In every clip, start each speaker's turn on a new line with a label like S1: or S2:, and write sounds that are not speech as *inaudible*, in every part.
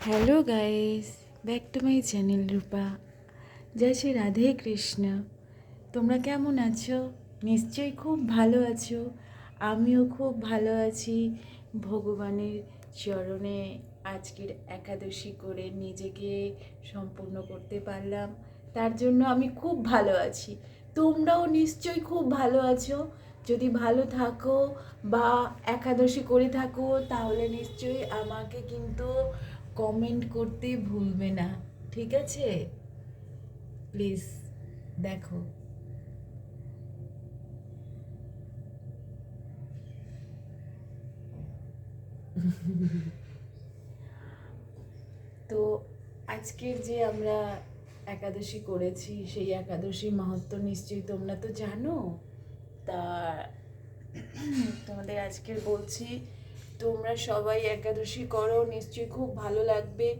S1: Hello guys back to my channel Rupa জয় শ্রী রাধে কৃষ্ণ তোমরা কেমন আছো? নিশ্চয়ই খুব ভালো আছো। আমিও খুব ভালো আছি। ভগবানের চরণে আজকের একাদশী করে নিজেকে সম্পূর্ণ করতে পারলাম। তার জন্য আমি খুব ভালো আছি। তোমরাও নিশ্চয়ই খুব ভালো আছো। যদি ভালো থাকো বা একাদশী করে থাকো, তাহলে নিশ্চয়ই আমাকে কিন্তু কমেন্ট করতে ভুলবে না, ঠিক আছে? প্লিজ দেখো। তো আজকের যে আমরা একাদশী করেছি, সেই একাদশী মাহাত্ম নিশ্চয়ই তোমরা তো জানো। তা তোমাদের আজকের বলছি তোমরা সবাই একাদশী করো, নিশ্চয়ই খুব ভালো লাগবে।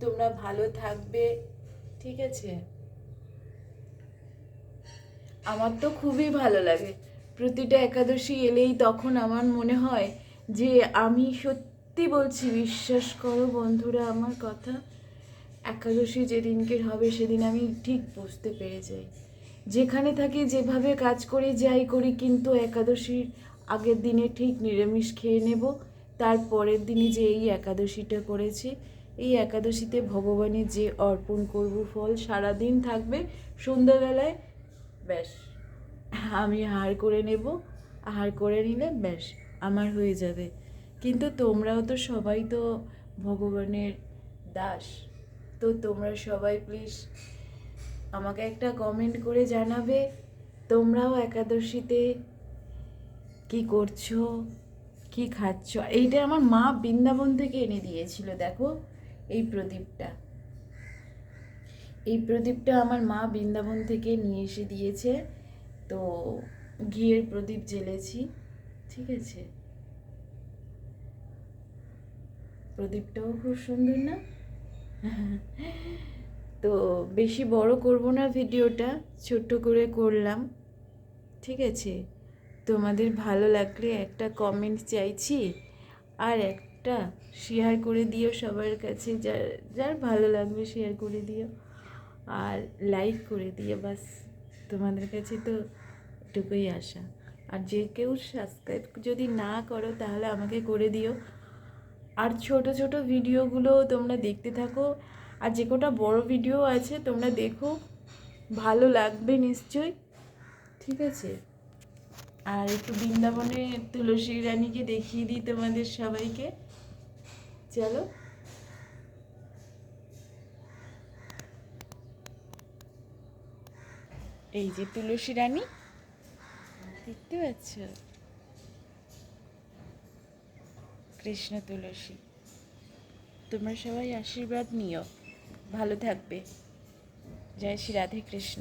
S1: তোমরা ভালো থাকবে। ঠিক আছে? আমার তো খুবই ভালো লাগে। প্রতিটা একাদশী এলেই তখন আমার মনে হয় যে আমি সত্যি বলছি, বিশ্বাস করো বন্ধুরা, আমার কথা। একাদশী যেদিনকে হবে সেদিন আমি ঠিক বুঝতে পেরে যাই। যেখানে থাকি, যেভাবে কাজ করে, যাই করি, কিন্তু একাদশীর আগের দিনে ঠিক নিরামিষ খেয়ে নেব। তার পরের দিনে যে এই একাদশীটা করেছি, এই একাদশীতে ভগবানের যে অর্পণ করব ফল, সারাদিন থাকবে সন্ধ্যাবেলায়, ব্যাস, আমি হার করে নেব, হার করে নিলে ব্যাস, আমার হয়ে যাবে। কিন্তু তোমরাও তো সবাই তো ভগবানের দাস, তো তোমরা সবাই প্লিজ আমাকে একটা কমেন্ট করে জানাবে, তোমরাও একাদশীতে কি করছ? কি খাচ্ছ? এইটা আমার মা বৃন্দাবন থেকে এনে দিয়েছিল, দেখো। এই প্রদীপটা। এই প্রদীপটা আমার মা বৃন্দাবন থেকে নিয়ে এসে দিয়েছে। তো ঘিয়ের প্রদীপ জ্বেলেছি, ঠিক আছে? প্রদীপটাও খুব সুন্দর না? *laughs* তো বেশি বড় করব না ভিডিওটা, ছোট্ট করে করলাম, ঠিক আছে? তোমাদের ভালো লাগলে একটা কমেন্ট চাইছি আর একটা শেয়ার করে দিও সবার কাছে। যার যার ভালো লাগবে শেয়ার করে দিও আর লাইক করে দিও বাস। তোমাদের কাছে তো এটুকুই আশা। আর যে কেউ সাবস্ক্রাইব যদি না করো তাহলে আমাকে করে দিও। আর ছোট ছোট ভিডিওগুলো তোমরা দেখতে থাকো। আর যে কটা বড় ভিডিও আছে তোমরা দেখো। ভালো লাগবে নিশ্চয়ই। ঠিক আছে? আর একটু বৃন্দাবনে তুলসী রানীকে দেখিয়ে দিই তোমাদের সবাইকে। চলো। এই যে তুলসী রানী, দেখতে পাচ্ছ? কৃষ্ণ তুলসী। তোমরা সবাই আশীর্বাদ নিও। ভালো থাকবে। জয় শ্রী রাধে কৃষ্ণ।